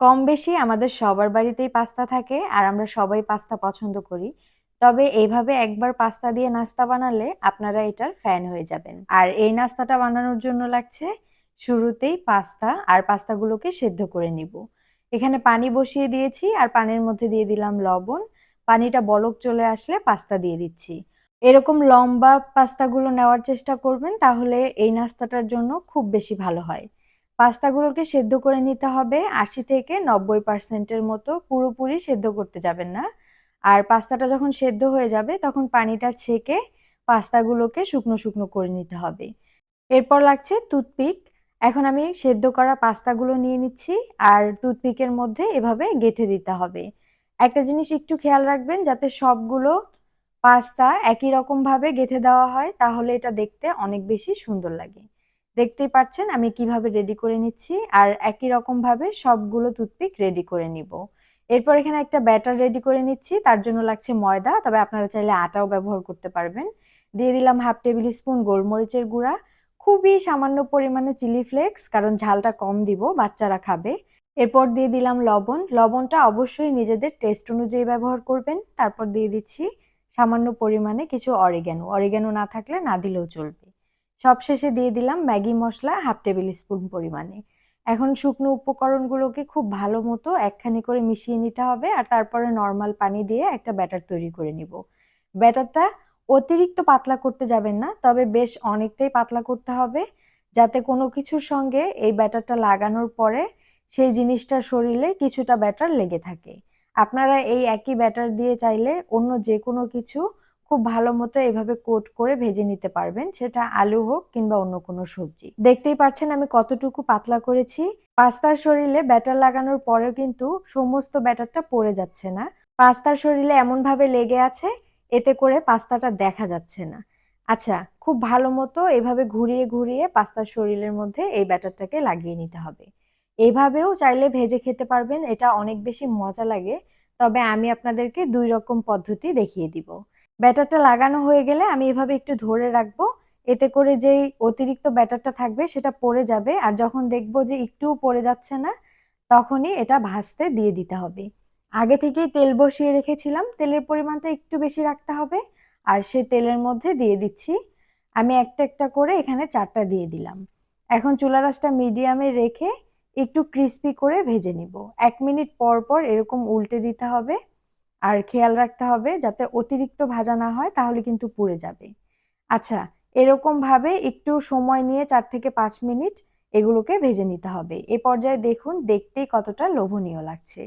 কম বেশি আমাদের সবার বাড়িতেই পাস্তা থাকে আর আমরা সবাই পাস্তা পছন্দ করি। তবে এইভাবে একবার পাস্তা দিয়ে নাস্তা বানালে আপনারা এটার ফ্যান হয়ে যাবেন। আর এই নাস্তাটা বানানোর জন্য লাগছে শুরুতেই পাস্তা আর পাস্তাগুলোকে সেদ্ধ করে নিব। এখানে পানি বসিয়ে দিয়েছি আর পানির মধ্যে দিয়ে দিলাম লবণ। পানিটা বলক চলে আসলে পাস্তা দিয়ে দিচ্ছি। এরকম লম্বা পাস্তাগুলো নেওয়ার চেষ্টা করবেন তাহলে এই নাস্তাটার জন্য খুব বেশি ভালো হয়। পাস্তাগুলোকে সেদ্ধ করে নিতে হবে। আশি থেকে নব্বই পার্সেন্টের মতো পুরোপুরি সেদ্ধ করতে যাবেন না। আর পাস্তাটা যখন সেদ্ধ হয়ে যাবে, তখন পানিটা ছেঁকে পাস্তাগুলোকে শুকনো শুকনো করে নিতে হবে। এরপর লাগছে টুথপিক। এখন আমি সেদ্ধ করা পাস্তাগুলো নিয়ে নিচ্ছি। আর টুথপিকের মধ্যে এভাবে গেঁথে দিতে হবে। একটা জিনিস একটু খেয়াল রাখবেন, যাতে সবগুলো পাস্তা একই রকমভাবে গেঁথে দেওয়া হয়, তাহলে এটা দেখতে অনেক বেশি সুন্দর লাগে। দেখতেই পাচ্ছেন, আমি কীভাবে রেডি করে নিচ্ছি আর একই রকমভাবে সবগুলো টুথপিক রেডি করে নিব। এরপর এখানে একটা ব্যাটার রেডি করে নিচ্ছি, তার জন্য লাগছে ময়দা, তবে আপনারা চাইলে আটাও ব্যবহার করতে পারবেন। দিয়ে দিলাম হাফ টেবিল স্পুন গোলমরিচের গুঁড়া। খুবই সামান্য পরিমাণে চিলি ফ্লেক্স কারণ ঝালটা কম দিব, বাচ্চারা খাবে। এরপর দিয়ে দিলাম লবণ। লবণটা অবশ্যই নিজেদের টেস্ট অনুযায়ী ব্যবহার করবেন। তারপর দিয়ে দিচ্ছি সামান্য পরিমাণে কিছু অরিগ্যানো অরিগ্যানো না থাকলে না দিলেও চলবে। সবশেষে দিয়ে দিলাম ম্যাগি মশলা হাফ টেবিল স্পুন পরিমাণে। এখন শুকনো উপকরণগুলোকে খুব ভালো মতো একখানি করে মিশিয়ে নিতে হবে আর তারপরে নর্মাল পানি দিয়ে একটা ব্যাটার তৈরি করে নিব। ব্যাটারটা অতিরিক্ত পাতলা করতে যাবেন না, তবে বেশ অনেকটাই পাতলা করতে হবে যাতে কোনো কিছুর সঙ্গে এই ব্যাটারটা লাগানোর পরে সেই জিনিসটার শরীরে কিছুটা ব্যাটার লেগে থাকে। আপনারা এই একই ব্যাটার দিয়ে চাইলে অন্য যে কোনো কিছু খুব ভালো মতো এভাবে কোট করে ভেজে নিতে পারবেন। সেটা আলু হোক কিংবা অন্য কোনো সবজি। দেখতেই পাচ্ছেন আমি কতটুকু পাতলা করেছি। পাস্তার শরীরে ব্যাটার লাগানোর পরেও কিন্তু সমস্ত ব্যাটারটা পড়ে যাচ্ছে না। পাস্তার শরীরে এমনভাবে লেগে আছে, এতে করে পাস্তাটা দেখা যাচ্ছে না। আচ্ছা খুব ভালো মতো এভাবে ঘুরিয়ে ঘুরিয়ে পাস্তার শরীরের মধ্যে এই ব্যাটারটাকে লাগিয়ে নিতে হবে। এইভাবেও চাইলে ভেজে খেতে পারবেন, এটা অনেক বেশি মজা লাগে। তবে আমি আপনাদেরকে দুই রকম পদ্ধতি দেখিয়ে দিব। ব্যাটারটা লাগানো হয়ে গেলে আমি এভাবে একটু ধরে রাখব। এতে করে যেই অতিরিক্ত ব্যাটারটা থাকবে সেটা পড়ে যাবে। আর যখন দেখব যে একটুও পড়ে যাচ্ছে না, তখনই এটা ভাজতে দিয়ে দিতে হবে। আগে থেকেই তেল বসিয়ে রেখেছিলাম। তেলের পরিমাণটা একটু বেশি রাখতে হবে। আর সেই তেলের মধ্যে দিয়ে দিচ্ছি। আমি একটা একটা করে এখানে চারটা দিয়ে দিলাম। এখন চুলা রাসটা মিডিয়ামে রেখে একটু ক্রিস্পি করে ভেজে নিব। এক মিনিট পর পর এরকম উল্টে দিতে হবে। আর খেয়াল রাখতে হবে যাতে অতিরিক্ত ভাজা না হয়, তাহলে কিন্তু পুড়ে যাবে। আচ্ছা এরকমভাবে একটু সময় নিয়ে চার থেকে পাঁচ মিনিট এগুলোকে ভেজে নিতে হবে। এ পর্যায়ে দেখুন দেখতেই কতটা লোভনীয় লাগছে।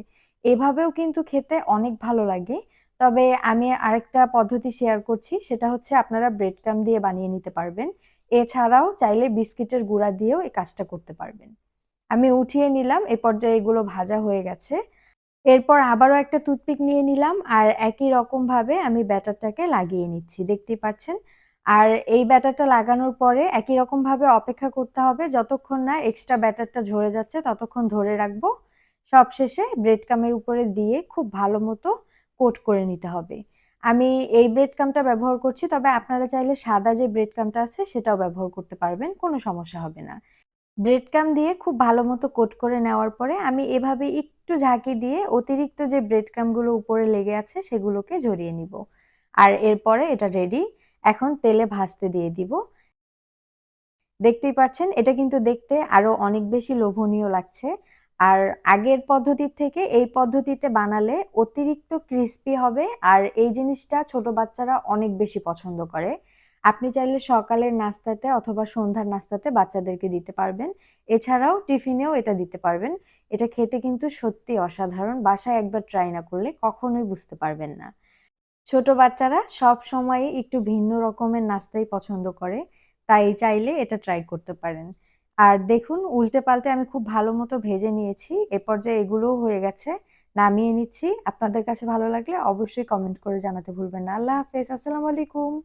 এভাবেও কিন্তু খেতে অনেক ভালো লাগে। তবে আমি আরেকটা পদ্ধতি শেয়ার করছি, সেটা হচ্ছে আপনারা ব্রেড ক্রাম দিয়ে বানিয়ে নিতে পারবেন। এছাড়াও চাইলে বিস্কিটের গুঁড়া দিয়েও এই কাজটা করতে পারবেন। আমি উঠিয়ে নিলাম, এ পর্যায়ে এগুলো ভাজা হয়ে গেছে। এরপর আবারও একটা টুথপিক নিয়ে নিলাম আর একই রকমভাবে আমি ব্যাটারটাকে লাগিয়ে নিচ্ছি, দেখতেই পাচ্ছেন? আর এই ব্যাটারটা লাগানোর পরে একই রকমভাবে অপেক্ষা করতে হবে যতক্ষণ না এক্সট্রা ব্যাটারটা ঝরে যাচ্ছে ততক্ষণ ধরে রাখব। সবশেষে ব্রেড কামের উপরে দিয়ে খুব ভালো মতো কোট করে নিতে হবে। আমি এই ব্রেড কামটা ব্যবহার করছি, তবে আপনারা চাইলে সাদা যে ব্রেড কামটা আছে সেটাও ব্যবহার করতে পারবেন, কোনো সমস্যা হবে না। ব্রেড কাম দিয়ে খুব ভালো মতো কোট করে নেওয়ার পরে আমি এভাবে একটু ঝাঁকি দিয়ে অতিরিক্ত যে ব্রেড কামগুলো উপরে লেগে আছে সেগুলোকে জড়িয়ে নিব। আর এরপরে এটা রেডি এখন তেলে ভাজতে দিয়ে দিব। দেখতেই পাচ্ছেন, এটা কিন্তু দেখতে আরও অনেক বেশি লোভনীয় লাগছে। আর আগের পদ্ধতির থেকে এই পদ্ধতিতে বানালে অতিরিক্ত ক্রিস্পি হবে, আর এই জিনিসটা ছোট বাচ্চারা অনেক বেশি পছন্দ করে। আপনি চাইলে সকালের নাস্তাতে অথবা সন্ধ্যার নাস্তাতে বাচ্চাদেরকে দিতে পারবেন। এছাড়াও টিফিনেও এটা দিতে পারবেন। এটা খেতে কিন্তু সত্যি অসাধারণ। বাসায় একবার ট্রাই না করলে কখনোই বুঝতে পারবেন না। ছোট বাচ্চারা সব সময় একটু ভিন্ন রকমের নাস্তাই পছন্দ করে, তাই চাইলে এটা ট্রাই করতে পারেন। আর দেখুন উল্টে পাল্টে আমি খুব ভালো মতো ভেজে নিয়েছি। এ পর্যায়ে এগুলোও হয়ে গেছে। নামিয়ে নিচ্ছি। আপনাদের কাছে ভালো লাগলে অবশ্যই কমেন্ট করে জানাতে ভুলবেন না। আল্লাহ হাফেজ। আসসালামু আলাইকুম।